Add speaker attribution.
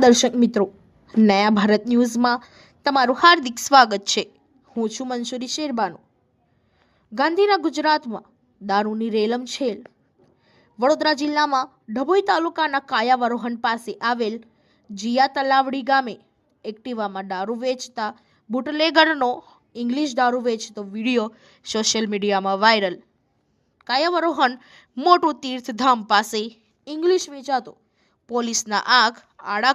Speaker 1: દર્શક મિત્રો, નયા ભારત ન્યૂઝમાં તમારું હાર્દિક સ્વાગત છે. હું છું મંસુરી શેરબાનો. ગાંધીના ગુજરાતમાં દારૂની રેલમ છેલ. વડોદરા જિલ્લામાં ડભોઈ તાલુકાના કાયાવરોહન પાસે આવેલ જીયા તલાવડી ગામે એક્ટિવામાં દારૂ વેચતા બુટલેગરનો ઇંગ્લિશ દારૂ વેચતો વીડિયો સોશિયલ મીડિયામાં વાયરલ. કાયાવરોહન મોટું તીર્થધામ પાસે ઇંગ્લિશ વેચાતો પોલીસના આંખ આડા